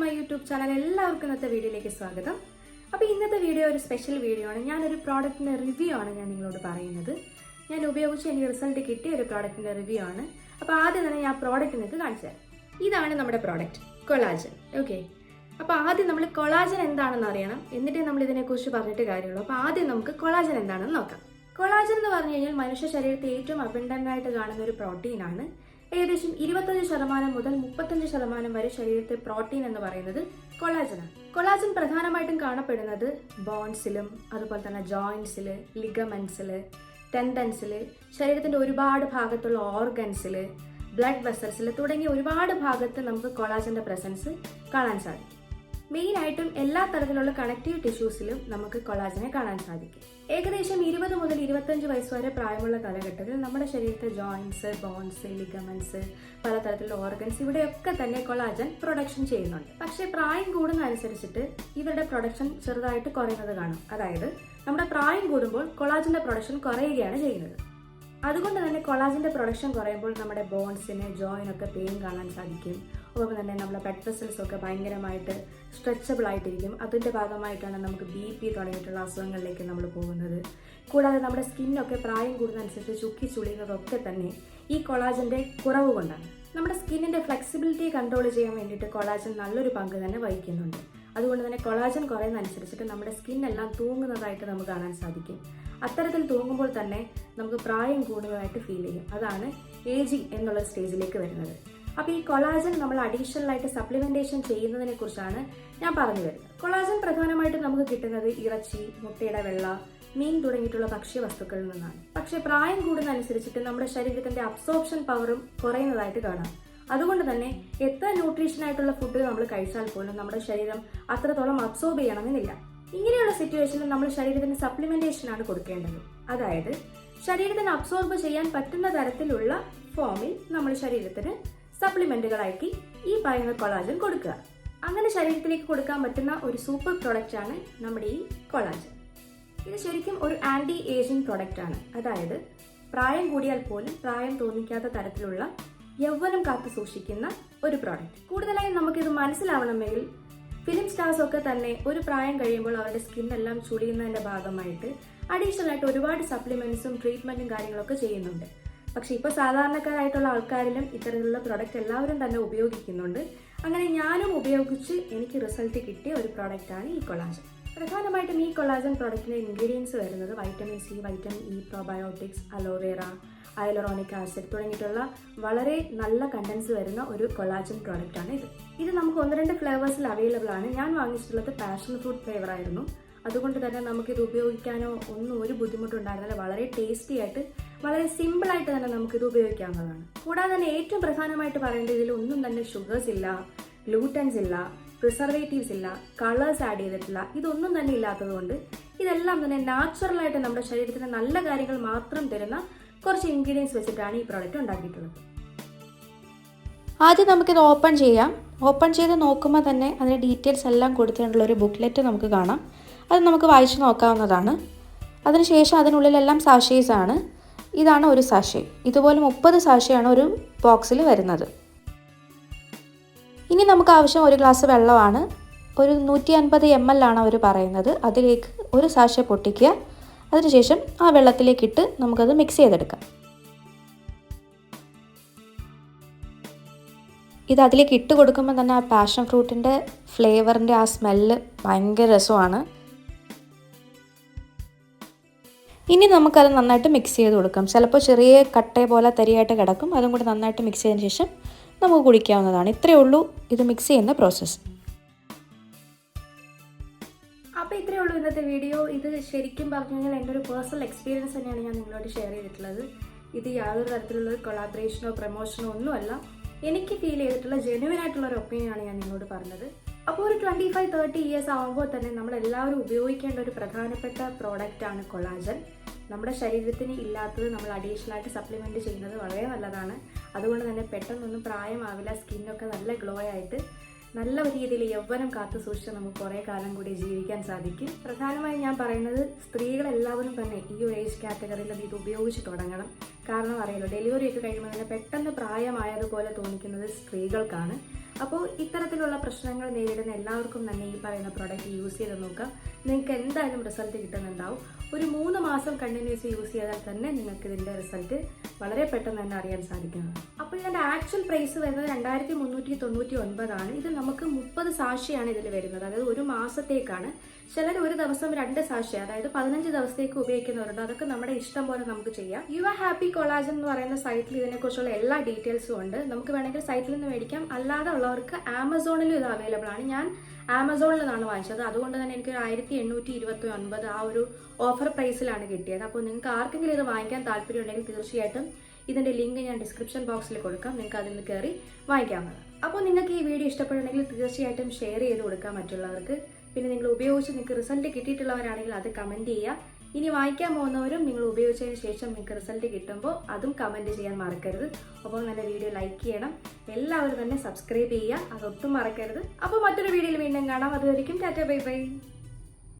My YouTube channel എല്ലാവർക്കും ഇന്നത്തെ വീഡിയോയിലേക്ക് സ്വാഗതം. അപ്പോൾ ഇന്നത്തെ വീഡിയോ ഒരു സ്പെഷ്യൽ വീഡിയോ ആണ്. ഞാനൊരു പ്രോഡക്റ്റിന്റെ റിവ്യൂ ആണ് ഞാൻ നിങ്ങളോട് പറയുന്നത്. ഞാൻ ഉപയോഗിച്ച് എനിക്ക് റിസൾട്ട് കിട്ടിയ ഒരു പ്രോഡക്റ്റിന്റെ റിവ്യൂ ആണ്. അപ്പോൾ ആദ്യം തന്നെ ഞാൻ പ്രോഡക്റ്റ് നിങ്ങൾക്ക് കാണിച്ചു തരാം. ഇതാണ് നമ്മുടെ പ്രോഡക്റ്റ് കൊളാജൻ ഓക്കെ അപ്പോൾ ആദ്യം നമ്മൾ കൊളാജൻ എന്താണെന്ന് അറിയണം. എന്നിട്ടേ നമ്മൾ ഇതിനെക്കുറിച്ച് പറഞ്ഞിട്ട് കാര്യമുള്ളൂ. അപ്പോൾ ആദ്യം നമുക്ക് കൊളാജൻ എന്താണെന്ന് നോക്കാം. കൊളാജൻ എന്ന് പറഞ്ഞു കഴിഞ്ഞാൽ മനുഷ്യ ശരീരത്തെ ഏറ്റവും അബണ്ടന്റ് ആയിട്ട് കാണുന്ന ഒരു പ്രോട്ടീനാണ് ഏകദേശം ഇരുപത്തഞ്ച് ശതമാനം മുതൽ മുപ്പത്തഞ്ച് ശതമാനം വരെ ശരീരത്തെ പ്രോട്ടീൻ എന്ന് പറയുന്നത് കൊളാജനാണ്. കൊളാജൻ പ്രധാനമായിട്ടും കാണപ്പെടുന്നത് ബോൺസിലും അതുപോലെ തന്നെ ജോയിൻസിൽ ലിഗമെൻസിൽ ടെൻഡൻസിൽ ശരീരത്തിന്റെ ഒരുപാട് ഭാഗത്തുള്ള ഓർഗൻസിൽ ബ്ലഡ് വെസൽസിൽ തുടങ്ങിയ ഒരുപാട് ഭാഗത്ത് നമുക്ക് കൊളാജന്റെ പ്രസൻസ് കാണാൻ സാധിക്കും. മെയിൻ ആയിട്ടും എല്ലാ തരത്തിലുള്ള കണക്റ്റീവ് ടിഷ്യൂസിലും നമുക്ക് കൊളാജനെ കാണാൻ സാധിക്കും. ഏകദേശം ഇരുപത് മുതൽ ഇരുപത്തഞ്ച് വയസ്സ് വരെ പ്രായമുള്ള കാലഘട്ടത്തിൽ നമ്മുടെ ശരീരത്തെ ജോയിൻസ് ബോൺസ് ലിഗമെന്റ്സ് പലതരത്തിലുള്ള ഓർഗൻസ് ഇവിടെയൊക്കെ തന്നെ കൊളാജൻ പ്രൊഡക്ഷൻ ചെയ്യുന്നുണ്ട്. പക്ഷേ പ്രായം കൂടുന്ന അനുസരിച്ചിട്ട് ഇവരുടെ പ്രൊഡക്ഷൻ ചെറുതായിട്ട് കുറയുന്നത് കാണും. അതായത് നമ്മുടെ പ്രായം കൂടുമ്പോൾ കൊളാജന്റെ പ്രൊഡക്ഷൻ കുറയുകയാണ് ചെയ്യുന്നത്. അതുകൊണ്ട് തന്നെ കൊളാജിന്റെ പ്രൊഡക്ഷൻ കുറയുമ്പോൾ നമ്മുടെ ബോൺസിന് ജോയിനൊക്കെ പെയിൻ കാണാൻ സാധിക്കും. ഒപ്പം തന്നെ നമ്മുടെ ബ്ലഡ് വെസൽസൊക്കെ ഭയങ്കരമായിട്ട് സ്ട്രെച്ചബിൾ ആയിട്ടിരിക്കും. അതിന്റെ ഭാഗമായിട്ടാണ് നമുക്ക് ബി പി തുടങ്ങിയിട്ടുള്ള അസുഖങ്ങളിലേക്ക് നമ്മൾ പോകുന്നത്. കൂടാതെ നമ്മുടെ സ്കിന്നൊക്കെ പ്രായം കൂടുന്നതനുസരിച്ച് ചുക്കി ചുളിയുന്നതൊക്കെ തന്നെ ഈ കൊളാജിന്റെ കുറവ് കൊണ്ടാണ്. നമ്മുടെ സ്കിന്നിന്റെ ഫ്ലെക്സിബിലിറ്റി കൺട്രോൾ ചെയ്യാൻ വേണ്ടിയിട്ട് കൊളാജൻ നല്ലൊരു പങ്ക് തന്നെ വഹിക്കുന്നുണ്ട്. അതുകൊണ്ട് തന്നെ കൊളാജൻ കുറയുന്നതനുസരിച്ചിട്ട് നമ്മുടെ സ്കിന്നെല്ലാം തൂങ്ങുന്നതായിട്ട് നമുക്ക് കാണാൻ സാധിക്കും. അത്തരത്തിൽ തൂങ്ങുമ്പോൾ തന്നെ നമുക്ക് പ്രായം കൂടുന്നതായിട്ട് ഫീൽ ചെയ്യും. അതാണ് ഏജിങ് എന്നുള്ള സ്റ്റേജിലേക്ക് വരുന്നത്. അപ്പോൾ ഈ കൊളാജൻ നമ്മൾ അഡീഷണൽ ആയിട്ട് സപ്ലിമെന്റേഷൻ ചെയ്യുന്നതിനെ കുറിച്ചാണ് ഞാൻ പറഞ്ഞു വരുന്നത്. കൊളാജൻ പ്രധാനമായിട്ടും നമുക്ക് കിട്ടുന്നത് ഇറച്ചി മുട്ടയുടെ വെള്ള മീൻ തുടങ്ങിയിട്ടുള്ള ഭക്ഷ്യവസ്തുക്കളിൽ നിന്നാണ്. പക്ഷെ പ്രായം കൂടുന്നതനുസരിച്ചിട്ട് നമ്മുടെ ശരീരത്തിന്റെ അബ്സോർപ്ഷൻ പവറും കുറയുന്നതായിട്ട് കാണാം. അതുകൊണ്ട് തന്നെ എത്ര ന്യൂട്രീഷൻ ആയിട്ടുള്ള ഫുഡ് നമ്മൾ കഴിച്ചാൽ പോലും നമ്മുടെ ശരീരം അത്രത്തോളം അബ്സോർബ് ചെയ്യണമെന്നില്ല. ഇങ്ങനെയുള്ള സിറ്റുവേഷനിൽ നമ്മൾ ശരീരത്തിന് സപ്ലിമെന്റേഷൻ ആണ് കൊടുക്കേണ്ടത്. അതായത് ശരീരത്തിന് അബ്സോർബ് ചെയ്യാൻ പറ്റുന്ന തരത്തിലുള്ള ഫോമിൽ നമ്മൾ ശരീരത്തിന് സപ്ലിമെന്റുകളാക്കി ഈ പറയുന്ന കൊളാജൻ കൊടുക്കുക. അങ്ങനെ ശരീരത്തിലേക്ക് കൊടുക്കാൻ പറ്റുന്ന ഒരു സൂപ്പർ പ്രൊഡക്റ്റ് ആണ് നമ്മുടെ ഈ കൊളാജൻ ഇത് ശരിക്കും ഒരു ആന്റി ഏജിംഗ് പ്രൊഡക്റ്റ് ആണ്. അതായത് പ്രായം കൂടിയാൽ പോലും പ്രായം തോന്നിക്കാത്ത തരത്തിലുള്ള യൗവനം കാത്തു സൂക്ഷിക്കുന്ന ഒരു പ്രോഡക്റ്റ് കൂടുതലായും നമുക്കിത് മനസ്സിലാവണമെങ്കിൽ ഫിലിം സ്റ്റാർസ് ഒക്കെ തന്നെ ഒരു പ്രായം കഴിയുമ്പോൾ അവരുടെ സ്കിൻ എല്ലാം ചുളിയുന്നതിന്റെ ഭാഗമായിട്ട് അഡീഷണൽ ആയിട്ട് ഒരുപാട് സപ്ലിമെന്റ്സും ട്രീറ്റ്മെന്റും കാര്യങ്ങളൊക്കെ ചെയ്യുന്നുണ്ട്. പക്ഷെ ഇപ്പോൾ സാധാരണക്കാരായിട്ടുള്ള ആൾക്കാരിലും ഇത്തരത്തിലുള്ള പ്രോഡക്റ്റ് എല്ലാവരും തന്നെ ഉപയോഗിക്കുന്നുണ്ട്. അങ്ങനെ ഞാനും ഉപയോഗിച്ച് എനിക്ക് റിസൾട്ട് കിട്ടിയ ഒരു പ്രോഡക്റ്റാണ് ഈ കൊളാജൻ പ്രധാനമായിട്ടും ഈ കൊളാജൻ പ്രോഡക്റ്റിന്റെ ഇൻഗ്രീഡിയൻസ് വരുന്നത് vitamin C vitamin E probiotics aloe vera hyaluronic acid തുടങ്ങിയിട്ടുള്ള വളരെ നല്ല കണ്ടൻസ് വരുന്ന ഒരു കൊളാജൻ പ്രോഡക്റ്റ് ആണ് ഇത്. ഇത് നമുക്ക് ഒന്ന് രണ്ട് ഫ്ലേവേഴ്സിൽ അവൈലബിൾ ആണ്. ഞാൻ വാങ്ങിച്ചിട്ടുള്ളത് പാഷൻ ഫ്രൂട്ട് ഫ്ലേവർ ആയിരുന്നു. അതുകൊണ്ട് തന്നെ നമുക്കിത് ഉപയോഗിക്കാനോ ഒന്നും ഒരു ബുദ്ധിമുട്ടുണ്ടായിരുന്നില്ല. വളരെ ടേസ്റ്റി ആയിട്ട് വളരെ സിമ്പിൾ ആയിട്ട് തന്നെ നമുക്കിത് ഉപയോഗിക്കാവുന്നതാണ്. കൂടാതെ തന്നെ ഏറ്റവും പ്രധാനമായിട്ട് പറയേണ്ട ഇതിൽ ഒന്നും തന്നെ ഷുഗേഴ്സ് ഇല്ല ഗ്ലൂട്ടൻസ് ഇല്ല പ്രിസർവേറ്റീവ്സ് ഇല്ല കളേഴ്സ് ആഡ് ചെയ്തിട്ടില്ല ഇതൊന്നും തന്നെ ഇല്ലാത്തതുകൊണ്ട് ഇതെല്ലാം തന്നെ നാച്ചുറലായിട്ട് നമ്മുടെ ശരീരത്തിന് നല്ല കാര്യങ്ങൾ മാത്രം തരുന്ന കുറച്ച് ഇൻഗ്രീഡിയൻസ് വെച്ചിട്ടാണ് ഈ പ്രോഡക്റ്റ് ഉണ്ടാക്കിയിട്ടുള്ളത്. ആദ്യം നമുക്കിത് ഓപ്പൺ ചെയ്യാം. ഓപ്പൺ ചെയ്ത് നോക്കുമ്പോൾ തന്നെ അതിന്റെ ഡീറ്റെയിൽസ് എല്ലാം കൊടുത്തിട്ടുള്ള ഒരു ബുക്ക്ലെറ്റ് നമുക്ക് കാണാം. അത് നമുക്ക് വായിച്ചു നോക്കാവുന്നതാണ്. അതിനുശേഷം അതിനുള്ളിലെല്ലാം സാഷേസ് ആണ്. ഇതാണ് ഒരു സാഷേ ഇതുപോലെ മുപ്പത് സാഷയാണ് ഒരു ബോക്സിൽ വരുന്നത്. ഇനി നമുക്ക് ആവശ്യം ഒരു ഗ്ലാസ് വെള്ളമാണ്. ഒരു നൂറ്റി അൻപത് എം എൽ ആണ് അവർ പറയുന്നത്. അതിലേക്ക് ഒരു സാഷ പൊട്ടിക്കുക. അതിനുശേഷം ആ വെള്ളത്തിലേക്കിട്ട് നമുക്കത് മിക്സ് ചെയ്തെടുക്കാം. ഇത് അതിലേക്ക് ഇട്ട് കൊടുക്കുമ്പോൾ തന്നെ ആ പാഷൻ ഫ്രൂട്ടിന്റെ ഫ്ലേവറിന്റെ ആ സ്മെല്ല് ഭയങ്കര രസമാണ്. ഇനി നമുക്കത് നന്നായിട്ട് മിക്സ് ചെയ്ത് കൊടുക്കാം. ചിലപ്പോൾ ചെറിയ കട്ട പോലെ തരിയായിട്ട് കിടക്കും. അതും കൂടി നന്നായിട്ട് മിക്സ് ചെയ്തതിന് ശേഷം നമുക്ക് കുടിക്കാവുന്നതാണ്. ഇത്രയേ ഉള്ളൂ ഇത് മിക്സ് ചെയ്യുന്ന പ്രോസസ്സ് അപ്പോൾ ഇത്രയേ ഉള്ളൂ ഇന്നത്തെ വീഡിയോ ഇത് ശരിക്കും പറഞ്ഞു കഴിഞ്ഞാൽ എന്റെ ഒരു പേഴ്സണൽ എക്സ്പീരിയൻസ് തന്നെയാണ് ഞാൻ നിങ്ങളോട് ഷെയർ ചെയ്തിട്ടുള്ളത്. ഇത് യാതൊരു തരത്തിലുള്ള കൊളാബറേഷനോ പ്രൊമോഷനോ ഒന്നുമല്ല. എനിക്ക് ഫീൽ ചെയ്തിട്ടുള്ള ജെനുവൻ ആയിട്ടുള്ള ഒരു ഒപ്പീനിയനാണ് ഞാൻ നിങ്ങളോട് പറഞ്ഞത്. അപ്പോൾ ഒരു ട്വന്റി ഫൈവ് തേർട്ടി ഇയേഴ്സ് ആകുമ്പോൾ തന്നെ നമ്മൾ എല്ലാവരും ഉപയോഗിക്കേണ്ട ഒരു പ്രധാനപ്പെട്ട പ്രോഡക്റ്റാണ് കൊളാജൻ നമ്മുടെ ശരീരത്തിന് ഇല്ലാത്തത് നമ്മൾ അഡീഷണൽ ആയിട്ട് സപ്ലിമെന്റ് ചെയ്യുന്നത് വളരെ നല്ലതാണ്. അതുകൊണ്ട് തന്നെ പെട്ടെന്നൊന്നും പ്രായമാവില്ല സ്കിന്നൊക്കെ നല്ല ഗ്ലോ ആയിട്ട് നല്ല രീതിയിൽ യൗവനം കാത്തു സൂക്ഷിച്ച് നമുക്ക് കുറേ കാലം കൂടി ജീവിക്കാൻ സാധിക്കും. പ്രധാനമായും ഞാൻ പറയുന്നത് സ്ത്രീകളെല്ലാവരും തന്നെ ഈ ഒരു ഏജ് കാറ്റഗറിയിൽ ഇത് ഉപയോഗിച്ച് തുടങ്ങണം. കാരണം അറിയാലോ ഡെലിവറി ഒക്കെ കഴിയുമ്പോൾ തന്നെ പെട്ടെന്ന് പ്രായമായതുപോലെ തോന്നിക്കുന്നത് സ്ത്രീകൾക്കാണ്. അപ്പോൾ ഇത്തരത്തിലുള്ള പ്രശ്നങ്ങൾ നേരിടുന്ന എല്ലാവർക്കും തന്നെ ഈ പറയുന്ന പ്രോഡക്റ്റ് യൂസ് ചെയ്ത് നോക്കുക നിങ്ങൾക്ക് എന്തായാലും റിസൾട്ട് കിട്ടുന്നുണ്ടാവും. ഒരു മൂന്ന് മാസം കണ്ടിന്യൂസ് യൂസ് ചെയ്താൽ തന്നെ നിങ്ങൾക്ക് ഇതിന്റെ റിസൾട്ട് വളരെ പെട്ടെന്ന് തന്നെ അറിയാൻ സാധിക്കുന്നത്. അപ്പോൾ ഇതിന്റെ ആക്ച്വൽ പ്രൈസ് വരുന്നത് രണ്ടായിരത്തി മുന്നൂറ്റി തൊണ്ണൂറ്റി ഒൻപതാണ് ഇത് നമുക്ക് മുപ്പത് സാക്ഷിയാണ് ഇതിൽ വരുന്നത്. അതായത് ഒരു മാസത്തേക്കാണ്. ചിലർ ഒരു ദിവസം രണ്ട് സാക്ഷി അതായത് പതിനഞ്ച് ദിവസത്തേക്ക് ഉപയോഗിക്കുന്നവരുണ്ട്. അതൊക്കെ നമ്മുടെ ഇഷ്ടം പോലെ നമുക്ക് ചെയ്യാം. യു ആർ ഹാപ്പി കൊളാജൻ എന്ന് പറയുന്ന സൈറ്റിൽ ഇതിനെക്കുറിച്ചുള്ള എല്ലാ ഡീറ്റെയിൽസും ഉണ്ട്. നമുക്ക് വേണമെങ്കിൽ സൈറ്റിൽ നിന്ന് മേടിക്കാം. അല്ലാതെ ഉള്ളവർക്ക് ആമസോണിലും ഇത് അവൈലബിൾ ആണ്. ഞാൻ ആമസോണിൽ നിന്നാണ് വാങ്ങിച്ചത്. അതുകൊണ്ട് തന്നെ എനിക്ക് ഒരു ആയിരത്തി എണ്ണൂറ്റി ഇരുപത്തി ഒൻപത് ആ ഒരു ഓഫർ പ്രൈസിലാണ് കിട്ടിയത്. അപ്പോൾ നിങ്ങൾക്ക് ആർക്കെങ്കിലും ഇത് വാങ്ങിക്കാൻ താല്പര്യമുണ്ടെങ്കിൽ തീർച്ചയായിട്ടും ഇതിന്റെ ലിങ്ക് ഞാൻ ഡിസ്ക്രിപ്ഷൻ ബോക്സിൽ കൊടുക്കാം. നിങ്ങൾക്ക് അതിൽ നിന്ന് കയറി വാങ്ങിക്കാവുന്നതാണ്. അപ്പോൾ നിങ്ങൾക്ക് ഈ വീഡിയോ ഇഷ്ടപ്പെടുന്നെങ്കിൽ തീർച്ചയായിട്ടും ഷെയർ ചെയ്ത് കൊടുക്കാം മറ്റുള്ളവർക്ക്. പിന്നെ നിങ്ങൾ ഉപയോഗിച്ച് നിങ്ങൾക്ക് റിസൾട്ട് കിട്ടിയിട്ടുള്ളവരാണെങ്കിൽ അത് കമന്റ് ചെയ്യുക. ഇനി വായിക്കാൻ പോകുന്നവരും നിങ്ങൾ ഉപയോഗിച്ചതിന് ശേഷം നിങ്ങൾക്ക് റിസൾട്ട് കിട്ടുമ്പോൾ അതും കമന്റ് ചെയ്യാൻ മറക്കരുത്. അപ്പോൾ നല്ല വീഡിയോ ലൈക്ക് ചെയ്യണം. എല്ലാവരും തന്നെ സബ്സ്ക്രൈബ് ചെയ്യുക. അതൊട്ടും മറക്കരുത്. അപ്പോൾ മറ്റൊരു വീഡിയോയിൽ വീണ്ടും കാണാം. അതുവരെയും ടാറ്റ ബൈ ബൈ.